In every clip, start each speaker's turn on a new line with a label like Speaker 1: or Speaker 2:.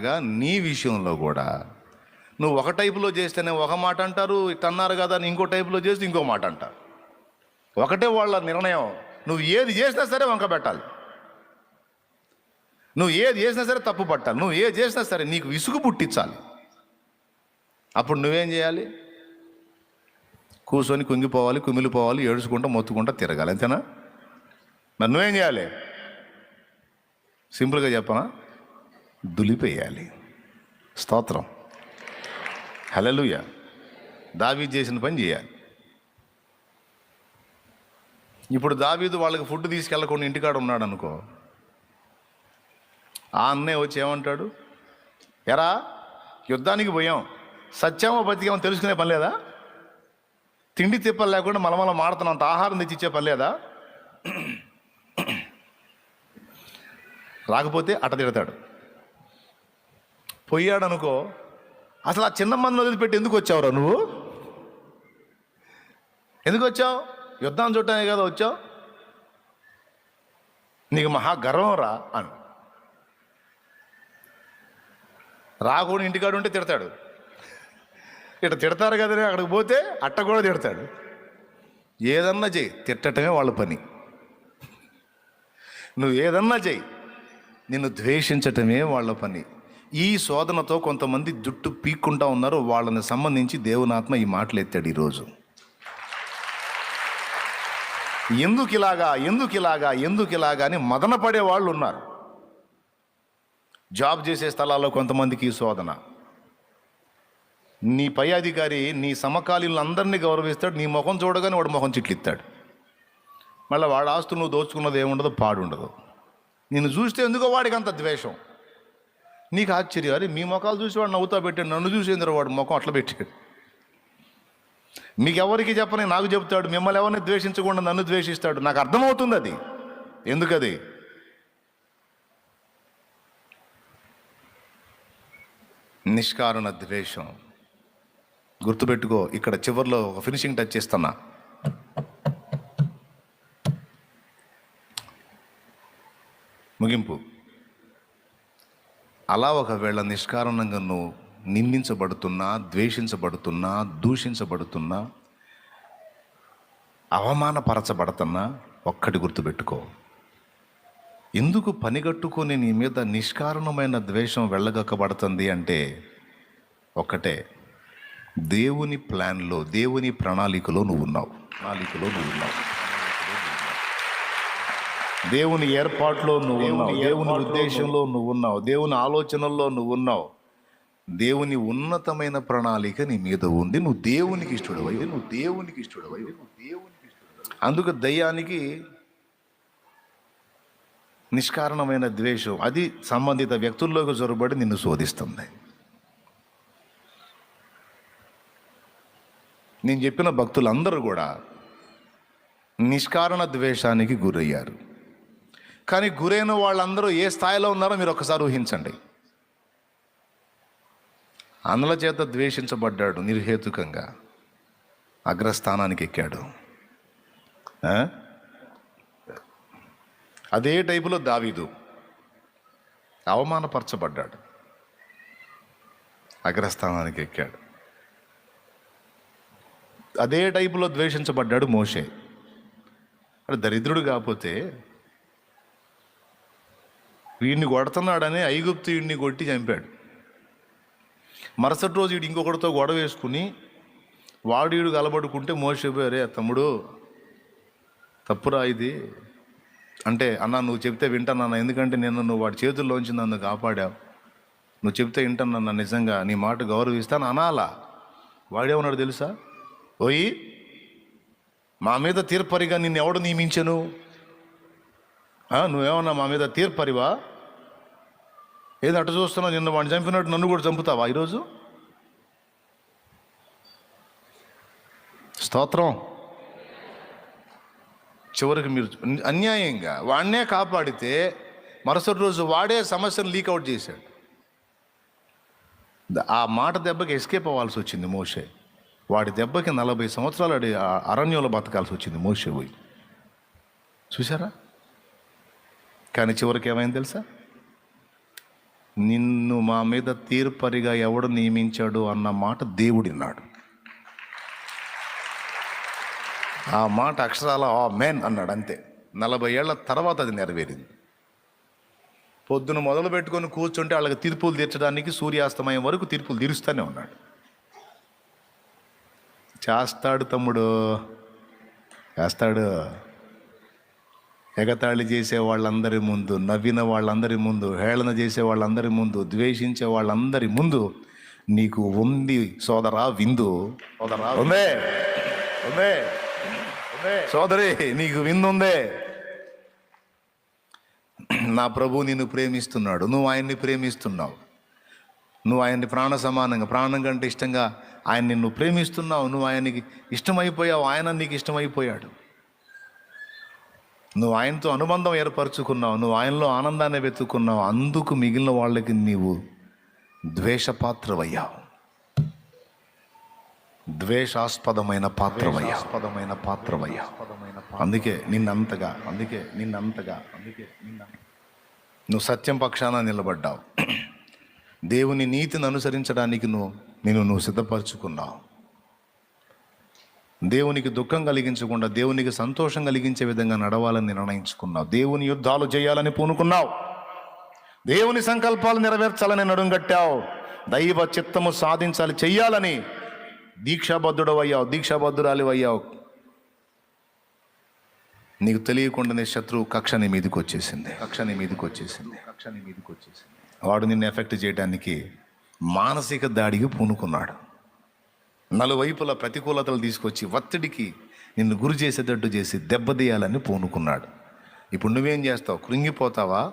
Speaker 1: గా నీ విషయంలో కూడా నువ్వు ఒక టైపులో చేస్తేనే ఒక మాట అంటారు ఇట్ట అన్నారు కదా అని ఇంకో టైపులో చేస్తే ఇంకో మాట అంటారు. ఒకటే వాళ్ళ నిర్ణయం. నువ్వు ఏది చేసినా సరే వంక పెట్టాలి. నువ్వు ఏది చేసినా సరే తప్పు పట్టాలి. నువ్వు ఏది చేసినా సరే నీకు విసుగు పుట్టించాలి. అప్పుడు నువ్వేం చేయాలి? కూర్చొని కుంగిపోవాలి కుమిలిపోవాలి ఏడుచుకుంటా మొత్తుకుంటా తిరగాలి. అంతేనా? మరి నువ్వేం చేయాలి? సింపుల్గా చెప్పనా? దులిపేయాలి. స్తోత్రం. హలలుయ దావీద్ చేసిన పని చేయాలి. ఇప్పుడు దావీదు వాళ్ళకి ఫుడ్ తీసుకెళ్ళకుండా ఇంటికాడ ఉన్నాడు అనుకో ఆ అన్నయ్య వచ్చి ఏమంటాడు? ఎరా యుద్ధానికి పోయాం. సత్యామో బతికేమో తెలుసుకునే పని లేదా? తిండి తిప్పలు లేకుండా మలమల అంత ఆహారం తెచ్చిచ్చే పని లేదా? రాకపోతే అట తిడతాడు. పోయాడనుకో అసలు ఆ చిన్న మందిని వదిలిపెట్టి ఎందుకు వచ్చావురా నువ్వు? ఎందుకు వచ్చావు? యుద్ధం చూడటానికి కదా వచ్చావు? నీకు మహా గర్వం రా అని. రాకుండా ఇంటికాడు ఉంటే తిడతాడు. ఇట తిడతారు కదని అక్కడికి పోతే అట్ట కూడా తిడతాడు. ఏదన్నా చెయ్యి తిట్టటమే వాళ్ళ పని. నువ్వు ఏదన్నా చెయ్యి నిన్ను ద్వేషించటమే వాళ్ళ పని. ఈ శోధనతో కొంతమంది జుట్టు పీక్కుంటా ఉన్నారు. వాళ్ళని సంబంధించి దేవునాత్మ ఈ మాటలు ఎత్తాడు ఈరోజు. ఎందుకు ఇలాగా ఎందుకు ఇలాగా ఎందుకు ఇలాగా అని మదన పడే వాళ్ళు ఉన్నారు జాబ్ చేసే స్థలాల్లో కొంతమందికి ఈ శోధన. నీ పై అధికారి నీ సమకాలీనులందరినీ గౌరవిస్తాడు. నీ ముఖం చూడగానే వాడు ముఖం చిట్లిస్తాడు. మళ్ళీ వాడు ఆస్తులు నువ్వు దోచుకున్నది ఏముండదు పాడుండదు. నిన్ను చూస్తే ఎందుకో వాడికి అంత ద్వేషం. నీకు ఆశ్చర్యం. అరే మీ ముఖాలు చూసి వాడు నవ్వుతా పెట్టాడు. నన్ను చూసేందుకు వాడు ముఖం అట్లా పెట్టాడు? మీకు ఎవరికి చెప్పని నాకు చెప్తాడు. మిమ్మల్ని ఎవరిని ద్వేషించకుండా నన్ను ద్వేషిస్తాడు. నాకు అర్థమవుతుంది అది. ఎందుకది? నిష్కారణ ద్వేషం. గుర్తుపెట్టుకో ఇక్కడ చివరిలో ఒక ఫినిషింగ్ టచ్ చేస్తున్నా. ముగింపు. అలా ఒకవేళ నిష్కారణంగా నువ్వు నిందించబడుతున్నా ద్వేషించబడుతున్నా దూషించబడుతున్నా అవమానపరచబడుతున్నా ఒక్కటి గుర్తుపెట్టుకో. ఎందుకు పనిగట్టుకొని నీ మీద నిష్కారణమైన ద్వేషం వెళ్ళగక్కబడుతుంది అంటే ఒక్కటే దేవుని ప్లాన్లో దేవుని ప్రణాళికలో నువ్వు ఉన్నావు ప్రణాళికలో నువ్వు ఉన్నావు దేవుని ఏర్పాట్లో నువ్వు ఉన్నావు. దేవుని ఉద్దేశంలో నువ్వు ఉన్నావు. దేవుని ఆలోచనల్లో నువ్వు ఉన్నావు. దేవుని ఉన్నతమైన ప్రణాళిక నీ మీద ఉంది. నువ్వు దేవునికి ఇష్టడవై నువ్వు దేవునికి ఇష్టడవై నువ్వు దేవునికి ఇష్టడవై అందుకు దయ్యానికి నిష్కారణమైన ద్వేషం అది సంబంధిత వ్యక్తుల్లోకి జొరబడి నిన్ను శోధిస్తుంది. నేను చెప్పిన భక్తులందరూ కూడా నిష్కారణ ద్వేషానికి గురయ్యారు. కానీ గురైన వాళ్ళందరూ ఏ స్థాయిలో ఉన్నారో మీరు ఒకసారి ఊహించండి. అందుల చేత ద్వేషించబడ్డాడు నిర్హేతుకంగా. అగ్రస్థానానికి ఎక్కాడు అదే టైపులో దావీదు అవమానపరచబడ్డాడు. అగ్రస్థానానికి ఎక్కాడు అదే టైపులో ద్వేషించబడ్డాడు మోషే. అంటే దరిద్రుడు కాకపోతే వీడిని కొడుతున్నాడని ఐగుప్తుడిని కొట్టి చంపాడు. మరుసటి రోజు వీడు ఇంకొకటితో గొడవ వేసుకుని వాడు వీడు కలబడుకుంటే మోసపోయారే తమ్ముడు తప్పురా ఇది. అంటే అన్న నువ్వు చెప్తే వింటానన్న ఎందుకంటే నేను నువ్వు వాడి చేతుల్లోంచి నన్ను కాపాడావు. నువ్వు చెప్తే వింటానన్న నిజంగా నీ మాట గౌరవిస్తాను అనాలా? వాడేమన్నాడు తెలుసా? ఓయి మా మీద తీర్పరిగా నిన్ను ఎవడు నియమించను నువ్వేమన్నా మా మీద తీర్పరివా? ఏది అటు చూస్తున్నావు నిన్న వాడిని చంపినట్టు నన్ను కూడా చంపుతావా ఈరోజు? స్తోత్రం. చివరికి మీరు అన్యాయంగా వాడినే కాపాడితే మరుసటి రోజు వాడే సమస్యను లీకౌట్ చేశాడు. ఆ మాట దెబ్బకి ఎస్కేప్ అవ్వాల్సి వచ్చింది మోషే. వాడి దెబ్బకి నలభై సంవత్సరాలు అడి అరణ్యంలో బతకాల్సి వచ్చింది మోషే పోయి. చూసారా కానీ చివరికి ఏమైంది తెలుసా? నిన్ను మా మీద తీర్పరిగా ఎవడు నియమించాడు అన్న మాట దేవుడిన్నాడు ఆ మాట అక్షరాల ఆ మేన్ అన్నాడు అంతే. నలభై ఏళ్ళ తర్వాత అది నెరవేరింది. పొద్దున మొదలు పెట్టుకొని కూర్చుంటే వాళ్ళకి తీర్పులు తీర్చడానికి సూర్యాస్తమయం వరకు తీర్పులు తీరుస్తూనే ఉన్నాడు. చేస్తాడు తమ్ముడు. చేస్తాడు. ఎగతాళి చేసే వాళ్ళందరి ముందు నవ్విన వాళ్ళందరి ముందు హేళన చేసే వాళ్ళందరి ముందు ద్వేషించే వాళ్ళందరి ముందు నీకు ఉంది సోదరా విందు. సోదరా ఉందే. ఉందే. సోదరి నీకు విందుందే. నా ప్రభు నిన్ను ప్రేమిస్తున్నాడు. నువ్వు ఆయన్ని ప్రేమిస్తున్నావు. నువ్వు ఆయన్ని ప్రాణ సమానంగా ప్రాణం కంటే ఇష్టంగా ఆయన నిన్ను ప్రేమిస్తున్నావు. నువ్వు ఆయనకి ఇష్టమైపోయావు. ఆయన నీకు ఇష్టమైపోయాడు. నువ్వు ఆయనతో అనుబంధం ఏర్పరచుకున్నావు నువ్వు ఆయనలో ఆనందాన్ని వెతుకున్నావు అందుకు మిగిలిన వాళ్ళకి నీవు ద్వేషపాత్రవయ్యావు. ద్వేషాస్పదమైన పాత్రవయ్యాస్పదమైన పాత్రవయ్యా అందుకే నిన్నంతగా అందుకే నిన్నంతగా అందుకే నిన్న నువ్వు సత్యం పక్షాన నిలబడ్డావు. దేవుని నీతిని అనుసరించడానికి నువ్వు నేను నువ్వు సిద్ధపరచుకున్నావు. దేవునికి దుఃఖం కలిగించకుండా దేవునికి సంతోషం కలిగించే విధంగా నడవాలని నిర్ణయించుకున్నావు. దేవుని యుద్ధాలు చేయాలని పూనుకున్నావు. దేవుని సంకల్పాలు నెరవేర్చాలని నడుంగట్టావు దైవ చిత్తము సాధించాలి చెయ్యాలని దీక్షాబద్ధుడు అయ్యావు దీక్షాబద్ధురాలి అయ్యావు నీకు తెలియకుండానే శత్రువు కక్ష నీ మీదకి వచ్చేసింది కక్ష నీ మీదకి వచ్చేసింది కక్ష నీ మీదకి వచ్చేసింది. వాడు నిన్ను ఎఫెక్ట్ చేయడానికి మానసిక దాడికి పూనుకున్నాడు. నలువైపుల ప్రతికూలతలు తీసుకొచ్చి ఒత్తిడికి నిన్ను గురి చేసేటట్టు చేసి దెబ్బతీయాలని పూనుకున్నాడు. ఇప్పుడు నువ్వేం చేస్తావు? కృంగిపోతావా?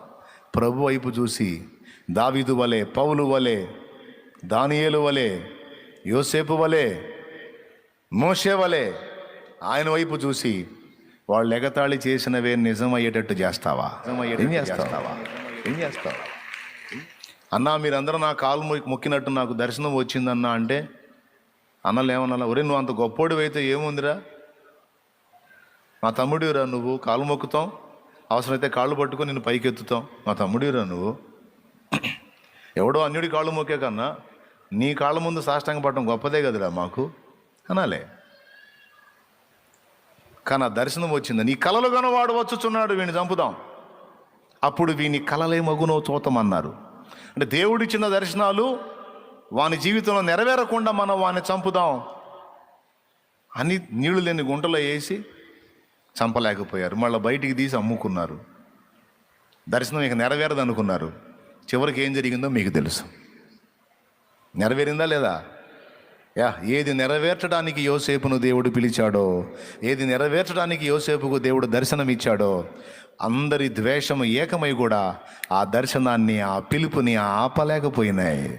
Speaker 1: ప్రభు వైపు చూసి దావిదు వలె పౌలు వలె దానియేలు వలె యోసేపు వలె మోషే వలె ఆయన వైపు చూసి వాళ్ళు ఎగతాళి చేసినవే నిజమయ్యేటట్టు చేస్తావా? ఏం చేస్తావా? ఏం చేస్తావా? అన్నా మీరందరూ నా కాలు మొక్కి- మొక్కినట్టు నాకు దర్శనం వచ్చిందన్నా అంటే అన్నలు ఏమన్నా ఒరే నువ్వు అంత గొప్పోడు అయితే ఏముందిరా? మా తమ్ముడిరా నువ్వు కాలు మొక్కుతాం. అవసరమైతే కాళ్ళు పట్టుకొని నేను పైకెత్తుతాం. మా తమ్ముడివిరా నువ్వు? ఎవడో అన్యుడి కాళ్ళు మొక్కే కన్నా నీ కాళ్ళ ముందు సాష్టాంగ పడటం గొప్పదే కదరా మాకు. అనాలే. కానీ ఆ దర్శనం వచ్చింది. నీ కలలు వాడు వచ్చుచున్నాడు వీడిని చంపుదాం. అప్పుడు వీని కలలే మగునో చూతమన్నారు అంటే దేవుడిచ్చిన దర్శనాలు వాని జీవితంలో నెరవేరకుండా మనం వాని చంపుదాం అని నీళ్ళు లేని గుంటలో వేసి చంపలేకపోయారు. మళ్ళీ బయటికి తీసి అమ్ముకున్నారు. దర్శనం ఇక నెరవేరదు అనుకున్నారు. చివరికి ఏం జరిగిందో మీకు తెలుసు. నెరవేరిందా లేదా? యా ఏది నెరవేర్చడానికి యోసేపును దేవుడు పిలిచాడో ఏది నెరవేర్చడానికి యోసేపుకు దేవుడు దర్శనం ఇచ్చాడో అందరి ద్వేషము ఏకమై కూడా ఆ దర్శనాన్ని ఆ పిలుపుని ఆపలేకపోయినాయి.